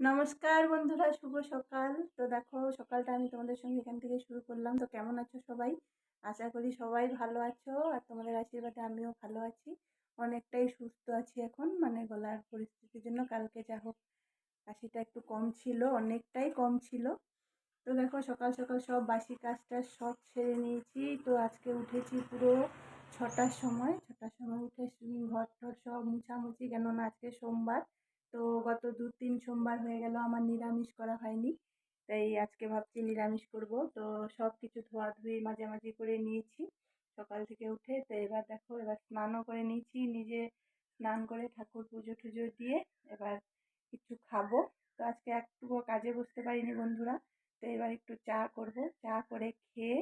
নমস্কার বন্ধুরা, শুভ সকাল। তো দেখো, সকালটা আমি তোমাদের সঙ্গে এখান থেকে শুরু করলাম। তো কেমন আছো সবাই? আশা করি সবাই ভালো আছো আর তোমাদের আশীর্বাদে আমিও ভালো আছি। অনেকটাই সুস্থ আছি এখন মানে গলার পরিস্থিতির জন্য কালকে যা হোক কাশিটা একটু কম ছিল, অনেকটাই কম ছিল। তো দেখো, সকাল সকাল সব বাসি কাজটা সব ছেড়ে নিয়েছি। তো আজকে উঠেছি পুরো ছটার সময়। ছটার সময় উঠে ঘর টর সব মুছামুছি, কেননা আজকে সোমবার। তো গত দু তিন সোমবার হয়ে গেল আমার নিরামিষ করা হয়নি। তাই আজকে ভাবছি নিরামিষ করব। তো সব কিছু ধোয়াধুয়ি মাঝামাঝি করে নিয়েছি। সকাল থেকে উঠে তো এবার দেখো, এবার স্নানও করে নিয়েছি। নিজে স্নান করে ঠাকুর পুজো টুজো দিয়ে এবার কিছু খাব। তো আজকে একটুকু কাজে বসতে পারিনি বন্ধুরা। তো এবার একটু চা করব। চা করে খেয়ে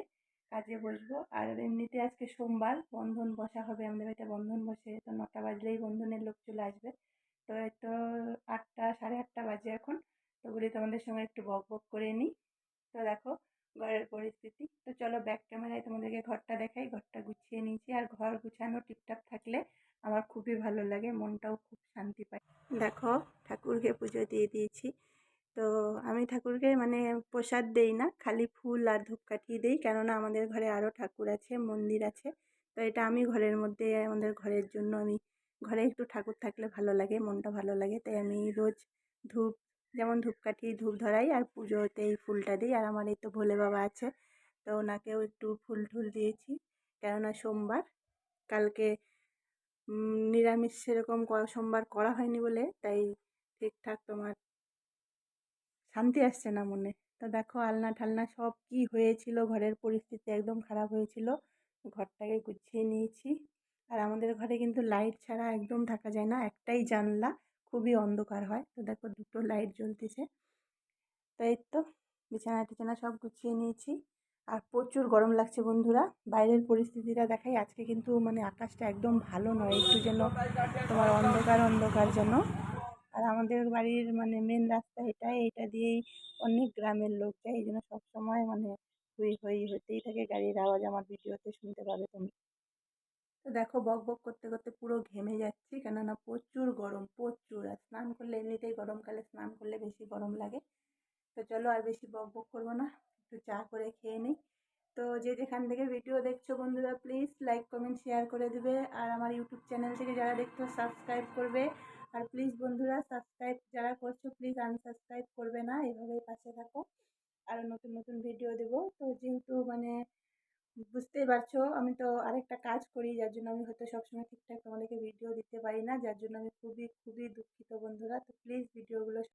কাজে বসবো। আর এমনিতে আজকে সোমবার, বন্ধন বসা হবে আমাদের বাড়িতে। বন্ধন বসে তো নটা বাজলেই বন্ধনের লোক চলে আসবে। তো তো আটটা, সাড়ে আটটা বাজে এখন। তো বলি তোমাদের সঙ্গে একটু বক বক করে নিই। তো দেখো, ঘরের পরিস্থিতি। তো চলো ব্যাক ক্যামেরায় তোমাদেরকে ঘরটা দেখাই। ঘরটা গুছিয়ে নিয়েছি। আর ঘর গুছানো টিপটাপ থাকলে আমার খুবই ভালো লাগে। মনটাও খুব শান্তি পায়। দেখো, ঠাকুরকে পুজো দিয়ে দিয়েছি। তো আমি ঠাকুরকে মানে প্রসাদ দেই না, খালি ফুল আর ধূপকাঠি দিই। কেননা আমাদের ঘরে আরও ঠাকুর আছে, মন্দির আছে। তো এটা আমি ঘরের মধ্যে, আমাদের ঘরের জন্য আমি ঘরে একটু ঠাকুর থাকলে ভালো লাগে, মনটা ভালো লাগে। তাই আমি রোজ ধূপ, যেমন ধূপকাঠি ধূপ ধরাই আর পুজোতে এই ফুলটা দিই। আর আমার এই তো ভোলে বাবা আছে, তো ওনাকেও একটু ফুল টুল দিয়েছি। কেননা সোমবার, কালকে নিরামিষ সেরকম সোমবার করা হয়নি বলে, তাই ঠিকঠাক তোমার শান্তি আসছে না মনে। তো দেখো আলনা ঠালনা সব কি হয়েছিল, ঘরের পরিস্থিতি একদম খারাপ হয়েছিল, ঘরটাকে গুছিয়ে নিয়েছি। আর আমাদের ঘরে কিন্তু লাইট ছাড়া একদম থাকা যায় না। একটাই জানলা, খুবই অন্ধকার হয়। তো দেখো দুটো লাইট জ্বলতেছে। তো এই তো বিছানা, টিছানা সব গুছিয়ে নিয়েছি। আর প্রচুর গরম লাগছে বন্ধুরা। বাইরের পরিস্থিতিটা দেখাই আজকে কিন্তু মানে আকাশটা একদম ভালো নয়। একটু যেন তোমার অন্ধকার অন্ধকার যেন। আর আমাদের বাড়ির মানে মেন রাস্তা এটাই। এটা দিয়েই অনেক গ্রামের লোক যায় এই জন্য সবসময় মানে হুই হই হতেই থাকে। গাড়ির আওয়াজ আমার ভিডিওতে শুনতে পাবে তুমি। তো দেখো বক বক করতে করতে পুরো ঘেমে যাচ্ছি। কেননা প্রচুর গরম, প্রচুর। আর স্নান করলে এমনিতেই গরমকালে স্নান করলে বেশি গরম লাগে। তো চলো আর বেশি বক বক করব না। একটু চা করে খেয়ে নিই। তো যে যেখান থেকে ভিডিও দেখছ বন্ধুরা প্লিজ লাইক কমেন্ট শেয়ার করে দেবে। আর আমার ইউটিউব চ্যানেল থেকে যারা দেখছ সাবস্ক্রাইব করবে। আর প্লিজ বন্ধুরা সাবস্ক্রাইব যারা করছ প্লিজ আনসাবস্ক্রাইব করবে না। এভাবেই পাশে থাকো। আরও নতুন নতুন ভিডিও দেবো। তো যেহেতু মানে বুঝতেই পারছ, আমি তো আরেকটা কাজ করি, যার জন্য আমি হয়তো সবসময় ঠিকঠাক তোমাদেরকে ভিডিও দিতে পারি না, যার জন্য আমি খুবই খুবই দুঃখিত বন্ধুরা। তো প্লিজ ভিডিওগুলো